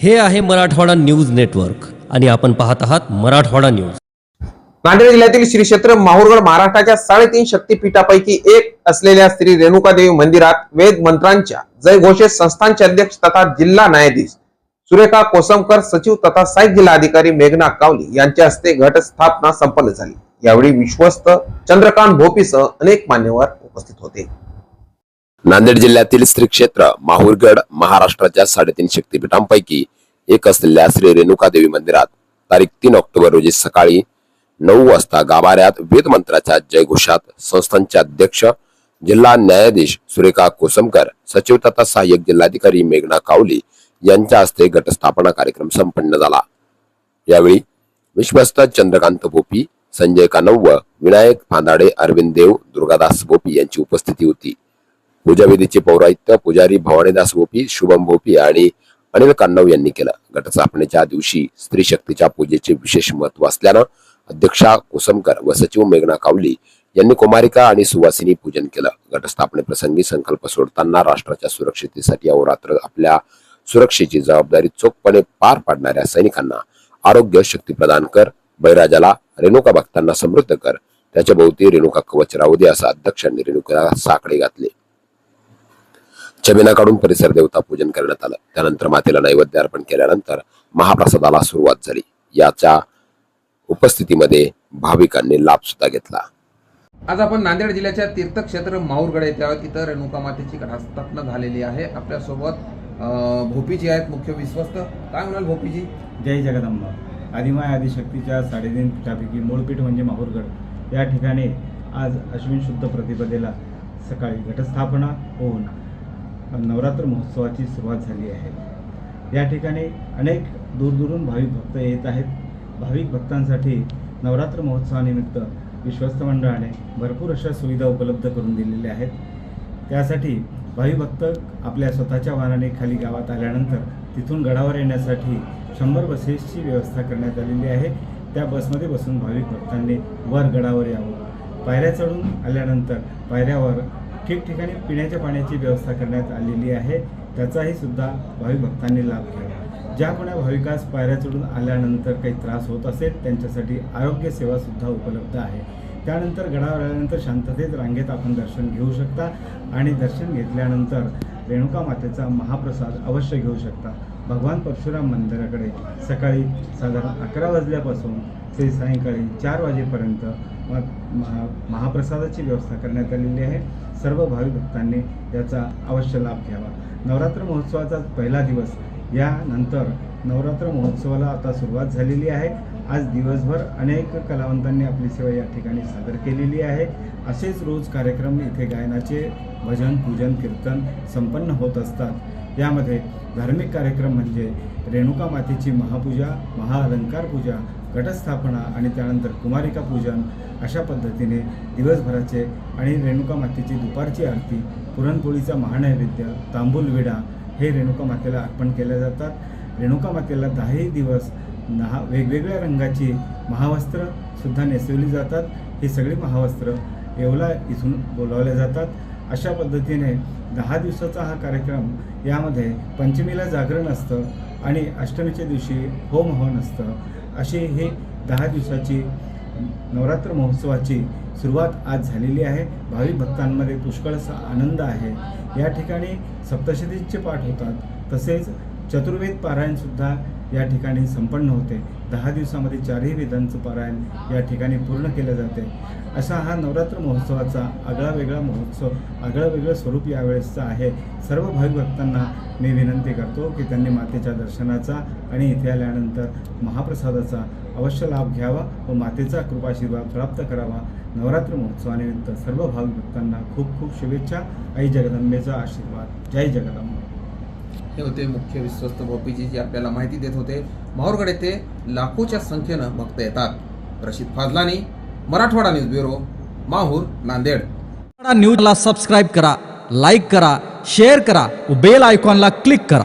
हे आहे Marathwada news network आणि आपण पाहत आहात मराठवाडा न्यूज. नांदेड जिल्ह्यातील श्री क्षेत्र माहूरगड महाराष्ट्राच्या साडेतीन शक्तीपीठापैकी एक असलेल्या श्री रेणुकादेवी मंदिरात वेद मंत्रांच्या जय घोषित संस्थानचे अध्यक्ष तथा जिल्हा न्यायाधीश सुरेखा कोसमकर सचिव तथा साहित्य जिल्हाधिकारी मेघना कावली यांच्या हस्ते घटस्थापना संपन्न झाली. यावेळी विश्वस्त चंद्रकांत भोपीसह अनेक मान्यवर उपस्थित होते. नांदेड जिल्ह्यातील श्री क्षेत्र माहूरगड महाराष्ट्राच्या साडेतीन शक्तीपीठांपैकी एक असलेल्या श्री रेणुका देवी मंदिरात तारीख तीन ऑक्टोबर रोजी सकाळी नऊ वाजता गाभाऱ्यात वेदमंत्राच्या जयघोषात संस्थांचे अध्यक्ष जिल्हा न्यायाधीश सुरेखा कोसमकर सचिव तथा सहाय्यक जिल्हाधिकारी मेघना कावली यांच्या हस्ते गटस्थापना कार्यक्रम संपन्न झाला. यावेळी विश्वस्त चंद्रकांत भोपी संजय कानव्व विनायक फांदाडे अरविंद देव दुर्गादास भोपी यांची उपस्थिती होती. पूजाविधीचे पौराहित्य पुजारी भवानीदास भोपी शुभम भोपी आणि अनिल कान्नव यांनी केलं. घटस्थापनेच्या दिवशी स्त्री शक्तीच्या पूजेचे विशेष महत्त्व असल्यानं अध्यक्षा कोसमकर व सचिव मेघना कावली यांनी कुमारिका आणि सुवासिनी पूजन केलं. घटस्थापनेप्रसंगी संकल्प सोडताना राष्ट्राच्या सुरक्षितेसाठी अहोरात्र आपल्या सुरक्षेची जबाबदारी चोखपणे पार पाडणाऱ्या सैनिकांना आरोग्य शक्ती प्रदान कर बैराजाला रेणुका भक्तांना समृद्ध कर. त्याच्या भोवती रेणुका कवच राहू दे असं अध्यक्षांनी रेणुकाला साकडे घातले. छबिना काढून परिसर देवता पूजन करण्यात आलं. त्यानंतर मातेला नैवेद्य अर्पण केल्यानंतर महाप्रसादाला सुरुवात झाली. याच्या उपस्थितीमध्ये भाविकांनी लाभ सुद्धा घेतला. आज आपण नांदेड जिल्ह्याच्या तीर्थक्षेत्र माहूरगड येथे आहोत. तिथं रेणुका मातेची घटस्थापना झालेली आहे. आपल्यासोबत अं, भोपीजी आहेत मुख्य विश्वस्त. काय म्हणाल भोपीजी? जय जगदंबा. आदिमाय आदिशक्तीच्या साडेतीन पीठापैकी मूळपीठ म्हणजे माहूरगड या ठिकाणी आज अश्विन शुद्ध प्रतिपदेला सकाळी घटस्थापना होऊन नवरात्र महोत्सवाची सुरुवात झाली आहे. या ठिकाणी अनेक दूरदूरून भाविक भक्त येत आहेत. भाविक भक्तांसाठी नवरात्र महोत्सवानिमित्त विश्वस्त मंडळाने भरपूर अशा सुविधा उपलब्ध करून दिलेल्या आहेत. त्यासाठी भाविक भक्त आपल्या स्वतःच्या वाहनाने खाली गावात आल्यानंतर तिथून गडावर येण्यासाठी शंभर बसेसची व्यवस्था करण्यात आलेली आहे. त्या बसमध्ये बसून भाविक भक्तांनी वर गडावर यावं. पायऱ्या चढून आल्यानंतर पायऱ्यावर ठिकठिकाणी पिण्याच्या पाण्याची व्यवस्था करण्यात आलेली आहे. त्याचाही सुद्धा भाविक भक्तांनी लाभ घ्यावा. ज्या कोणा भाविकास पायऱ्या चढून आल्यानंतर काही त्रास होत असेल त्यांच्यासाठी आरोग्य सेवा सुद्धा उपलब्ध आहे. त्यानंतर गडावर आल्यानंतर शांततेत रांगेत आपण दर्शन घेऊ शकता आणि दर्शन घेतल्यानंतर रेणुका मातेचा महाप्रसाद अवश्य घेऊ शकता. भगवान परशुराम मंदिराकडे सकाळी साधारण अकरा वाजल्यापासून ते सायंकाळी चार वाजेपर्यंत महा महाप्रसादाची व्यवस्था करण्यात आलेली आहे. सर्व भावी भक्तांनी याचा अवश्य लाभ घ्यावा. नवरात्र महोत्सवाचा पहिला दिवस यानंतर नवरात्र महोत्सवाला आता सुरुवात झालेली आहे. आज दिवसभर अनेक कलावंतांनी आपली सेवा या ठिकाणी सादर केलेली आहे. असेच रोज कार्यक्रम इथे गायनाचे भजन पूजन कीर्तन संपन्न होत असतात. यामध्ये धार्मिक कार्यक्रम म्हणजे रेणुका मातेची महापूजा महाअलंकार पूजा घटस्थापना आणि त्यानंतर कुमारिका पूजन अशा पद्धतीने दिवसभराचे आणि रेणुका मातेची दुपारची आरती पुरणपोळीचा महानैवेद्य तांबूल विडा हे रेणुका मातेला अर्पण केल्या जातात. रेणुका मातेला दहाही दिवस दहा वेगवेगळ्या रंगाची महावस्त्रसुद्धा नेसवली जातात. ही सगळी महावस्त्र येवला इथून बोलावल्या जातात. अशा पद्धतीने दहा दिवसाचा हा कार्यक्रम यामध्ये पंचमीला जागरण असतं आणि अष्टमीच्या दिवशी होम हवन असतं. असे हे दहा दिवसाची नवरात्र महोत्सवाची सुरुवात आज झालेली आहे. भाविक भक्तांमध्ये पुष्कळसा आनंद आहे. या ठिकाणी सप्तशतीचे पाठ होतात. तसेच चतुर्वेद पारायणसुद्धा या ठिकाणी संपन्न होते. दहा दिवसामध्ये चारही वेदांचं पारायण या ठिकाणी पूर्ण केलं जाते. असा हा नवरात्र महोत्सवाचा आगळा वेगळा महोत्सव आगळं वेगळं स्वरूप यावेळेसचं आहे. सर्व भाविक भक्तांना मी विनंती करतो की त्यांनी मातेच्या दर्शनाचा आणि इथे आल्यानंतर महाप्रसादाचा अवश्य लाभ घ्यावा व मातेचा कृपाशीर्वाद प्राप्त करावा. नवरात्र महोत्सवानिमित्त सर्व भाविक भक्तांना खूप खूप शुभेच्छा. आई जगदंबेचा आशीर्वाद. जय जगदंबा. हे होते मुख्य विश्वस्त भोपीजी जे आपल्याला माहिती देत होते. माहूरगड येथे लाखोच्या संख्येनं भक्त येतात. Rashid Fazlani Marathwada news bureau Mahur Nanded. न्यूजला सबस्क्राईब करा लाईक करा शेअर करा व बेल आयकॉनला क्लिक करा.